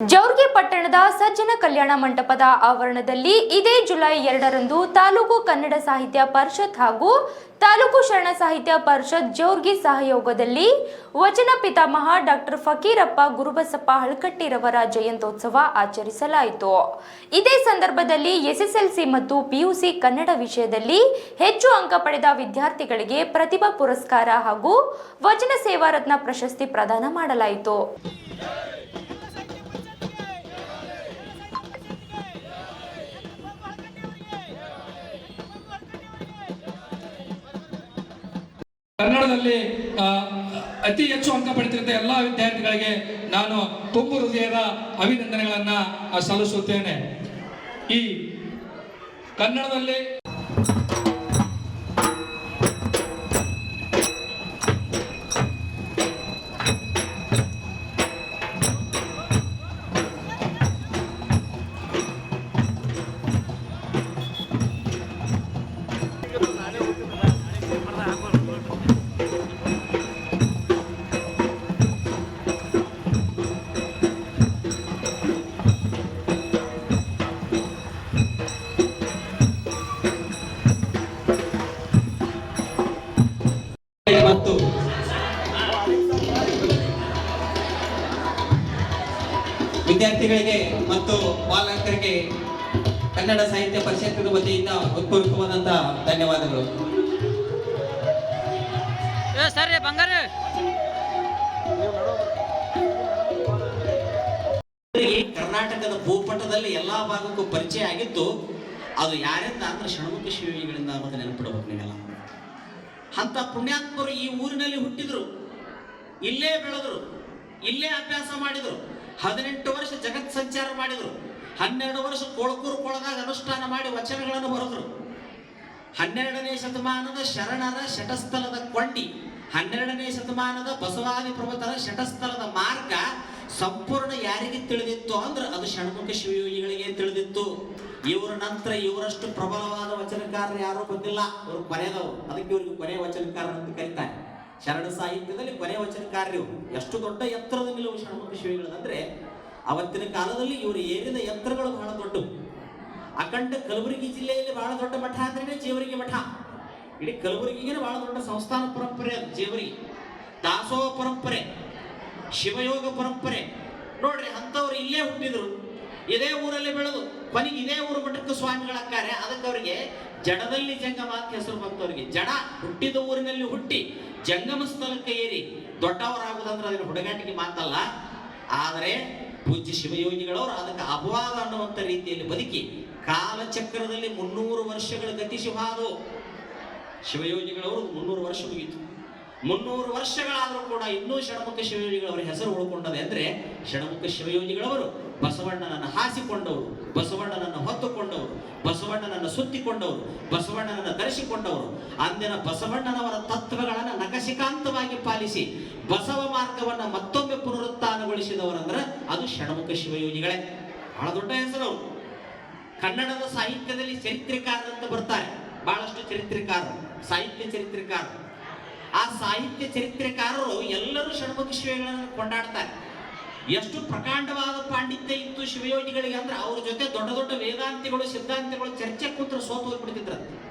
ಜೌರ್ಗಿ ಪಟ್ಟಣದ ಸಜ್ಜನ ಕಲ್ಯಾಣ ಮಂಟಪದ ಆವರಣದಲ್ಲಿ ಇದೇ ಜುಲೈ ಎರಡರಂದು ತಾಲೂಕು ಕನ್ನಡ ಸಾಹಿತ್ಯ ಪರಿಷತ್ ಹಾಗೂ ತಾಲೂಕು ಶರಣ ಸಾಹಿತ್ಯ ಪರಿಷತ್ ಜೌರ್ಗಿ ಸಹಯೋಗದಲ್ಲಿ ವಚನ ಪಿತಾಮಹ ಡಾಕ್ಟರ್ ಫಕೀರಪ್ಪ ಗುರುಬಸಪ್ಪ ಹಳಕಟ್ಟಿರವರ ಜಯಂತ್ಯೋತ್ಸವ ಆಚರಿಸಲಾಯಿತು. ಇದೇ ಸಂದರ್ಭದಲ್ಲಿ ಎಸ್ಎಸ್ಎಲ್ಸಿ ಮತ್ತು ಪಿಯುಸಿ ಕನ್ನಡ ವಿಷಯದಲ್ಲಿ ಹೆಚ್ಚು ಅಂಕ ಪಡೆದ ವಿದ್ಯಾರ್ಥಿಗಳಿಗೆ ಪ್ರತಿಭಾ ಪುರಸ್ಕಾರ ಹಾಗೂ ವಚನ ಸೇವಾ ರತ್ನ ಪ್ರಶಸ್ತಿ ಪ್ರದಾನ ಮಾಡಲಾಯಿತು. ಕನ್ನಡದಲ್ಲಿ ಅತಿ ಹೆಚ್ಚು ಅಂಕ ಪಡೆದಿದ್ದ ಎಲ್ಲ ವಿದ್ಯಾರ್ಥಿಗಳಿಗೆ ನಾನು ತುಂಬು ಹೃದಯದ ಅಭಿನಂದನೆಗಳನ್ನು ಸಲ್ಲಿಸುತ್ತೇನೆ. ಈ ಕನ್ನಡದಲ್ಲಿ ವಿದ್ಯಾರ್ಥಿಗಳಿಗೆ ಮತ್ತು ಬಾಲಕರಿಗೆ ಕನ್ನಡ ಸಾಹಿತ್ಯ ಪರಿಷತ್ತಿನ ವತಿಯಿಂದ ಹೃತ್ಪೂರ್ವಕವಾದಂತಹ ಧನ್ಯವಾದಗಳು. ಕರ್ನಾಟಕದ ಭೂಪಟದಲ್ಲಿ ಎಲ್ಲಾ ಭಾಗಕ್ಕೂ ಪರಿಚಯ ಆಗಿತ್ತು ಅದು ಯಾರಿಂದ ಅಂದ್ರೆ ಷಣ್ಮುಖ ಶಿವಿಗಳಿಂದ ಅನ್ನೋದು ನೆನಪಿಡಬೇಕು ನೀವೆಲ್ಲ. ಅಂತ ಪುಣ್ಯಾತ್ಮರು ಈ ಊರಿನಲ್ಲಿ ಹುಟ್ಟಿದ್ರು. ಇಲ್ಲೇ ಬೆಳೆದ್ರು. ಇಲ್ಲೇ ಅಭ್ಯಾಸ ಮಾಡಿದ್ರು. ಹದಿನೆಂಟು ವರ್ಷ ಜಗತ್ ಸಂಚಾರ ಮಾಡಿದ್ರು. ಹನ್ನೆರಡು ವರ್ಷ ಕೊಳಕೂರು ಕೊಳದಾಗ ಅನುಷ್ಠಾನ ಮಾಡಿ ವಚನಗಳನ್ನು ಬರೆದ್ರು. ಹನ್ನೆರಡನೇ ಶತಮಾನದ ಶರಣರ ಶಟಸ್ಥಲದ ಕೊಂಡಿ, ಹನ್ನೆರಡನೇ ಶತಮಾನದ ಬಸವಾದಿ ಪ್ರಭುತರ ಶಟಸ್ಥಲದ ಮಾರ್ಗ ಸಂಪೂರ್ಣ ಯಾರಿಗೆ ತಿಳಿದಿತ್ತು ಅಂದ್ರೆ ಅದು ಷಣ್ಮುಖ ಶಿವಯೋಗಿಗಳಿಗೆ ತಿಳಿದಿತ್ತು. ಇವರ ನಂತರ ಇವರಷ್ಟು ಪ್ರಬಲವಾದ ವಚನಕಾರರು ಯಾರೂ ಬಂದಿಲ್ಲ. ಇವರು ಕೊನೆಯದವರು ಅದಕ್ಕೆ ಇವರಿಗೆ ಕೊನೆಯ ವಚನಕಾರರು ಅಂತ ಕರೀತಾರೆ. ಶರಣ ಸಾಹಿತ್ಯದಲ್ಲಿ ಕೊನೆ ಇವ್ರು. ಎಷ್ಟು ದೊಡ್ಡ ಎತ್ತರದ ನಿಲುವು ಷಣ್ಮುಖ ಅಂದ್ರೆ, ಅವತ್ತಿನ ಕಾಲದಲ್ಲಿ ಇವರು ಏರಿದ ಎತ್ತರಗಳು ಬಹಳ ದೊಡ್ಡವು. ಅಖಂಡ ಕಲಬುರಗಿ ಜಿಲ್ಲೆಯಲ್ಲಿ ಬಹಳ ದೊಡ್ಡ ಮಠ ಅಂದ್ರೆ ಜೇವರಿಗೆ ಮಠ. ಇಡೀ ಕಲಬುರಗಿಗೆ ಬಹಳ ದೊಡ್ಡ ಸಂಸ್ಥಾನ ಪರಂಪರೆ ಅದು, ಜೇವರಿ. ದಾಸೋಹ ಪರಂಪರೆ, ಶಿವಯೋಗ ಪರಂಪರೆ. ನೋಡ್ರಿ, ಅಂಥವ್ರು ಇಲ್ಲೇ ಹುಟ್ಟಿದ್ರು. ಇದೇ ಊರಲ್ಲಿ ಬೆಳೆದು ಕೊನೆಗೆ ಇದೇ ಊರು ಮಠಕ್ಕೆ ಸ್ವಾಮಿಗಳಾಕ್ಕಾರೆ ಅದಕ್ಕೆ ಅವರಿಗೆ ಜಡದಲ್ಲಿ ಜಂಗಮ ಅಂತ ಹೆಸರು ಬಂತವರಿಗೆ ಜಡ ಹುಟ್ಟಿದ ಊರಿನಲ್ಲಿ ಹುಟ್ಟಿ, ಜಂಗಮ ಸ್ಥಳಕ್ಕೆ ಏರಿ, ದೊಡ್ಡವರಾಗುದಂದ್ರೆ ಅದನ್ನ ಹುಡುಗಾಟಿಗೆ ಮಾತಲ್ಲ. ಆದರೆ ಪೂಜ್ಯ ಶಿವಯೋಗಿಗಳವರು ಅದಕ್ಕೆ ಅಪವಾದ ಅನ್ನುವಂಥ ರೀತಿಯಲ್ಲಿ ಬದುಕಿ, ಕಾಲಚಕ್ರದಲ್ಲಿ ಮುನ್ನೂರು ವರ್ಷಗಳ ಗತಿಸಿ ಹಾದು ಶಿವಯೋಗಿಗಳವರು ಮುನ್ನೂರು ವರ್ಷ ಮುಗಿತು. ಮುನ್ನೂರು ವರ್ಷಗಳಾದರೂ ಕೂಡ ಇನ್ನೂ ಷಣಮುಖ ಶಿವಯೋಗಿಗಳವರ ಹೆಸರು ಉಳ್ಕೊಂಡದೆ ಅಂದ್ರೆ ಷಣಮುಖ ಶಿವಯೋಜಿಗಳವರು ಬಸವಣ್ಣನನ್ನು ಹಾಸಿಕೊಂಡವರು, ಬಸವಣ್ಣನನ್ನು ಹೊತ್ತುಕೊಂಡವರು, ಬಸವಣ್ಣನನ್ನು ಸುತ್ತಿಕೊಂಡವರು, ಬಸವಣ್ಣನನ್ನು ಧರಿಸಿಕೊಂಡವರು ಅಂದಿನ ಬಸವಣ್ಣನವರ ತತ್ವಗಳನ್ನು ನಕಸಿಕಾಂತವಾಗಿ ಪಾಲಿಸಿ ಬಸವ ಮಾರ್ಗವನ್ನು ಮತ್ತೊಮ್ಮೆ ಪುನರುತ್ಥಾನಗೊಳಿಸಿದವರಂದ್ರೆ ಅದು ಷಣಮುಖ ಶಿವಯೋಗಿಗಳೇ. ಬಹಳ ದೊಡ್ಡ ಹೆಸರು ಕನ್ನಡದ ಸಾಹಿತ್ಯದಲ್ಲಿ ಚರಿತ್ರೆಕಾರರಂತ ಬರ್ತಾರೆ. ಬಹಳಷ್ಟು ಚರಿತ್ರೆಕಾರರು, ಸಾಹಿತ್ಯ ಚರಿತ್ರೆಕಾರರು. ಆ ಸಾಹಿತ್ಯ ಚರಿತ್ರೆಕಾರರು ಎಲ್ಲರೂ ಷಣ್ಮುಖ ಶಿವಗಳನ್ನು ಕೊಂಡಾಡ್ತಾರೆ. ಎಷ್ಟು ಪ್ರಕಾಂಡವಾದ ಪಾಂಡಿತ್ಯ ಇತ್ತು ಶಿವಯೋಗಿಗಳಿಗೆ ಅಂದ್ರೆ ಅವ್ರ ಜೊತೆ ದೊಡ್ಡ ದೊಡ್ಡ ವೇದಾಂತಿಗಳು, ಸಿದ್ಧಾಂತಗಳು, ಚರ್ಚೆ ಕೂತ್ರ ಸೋತು ಹೋಗ್ಬಿಡ್ತಿದ್ರಂತೆ.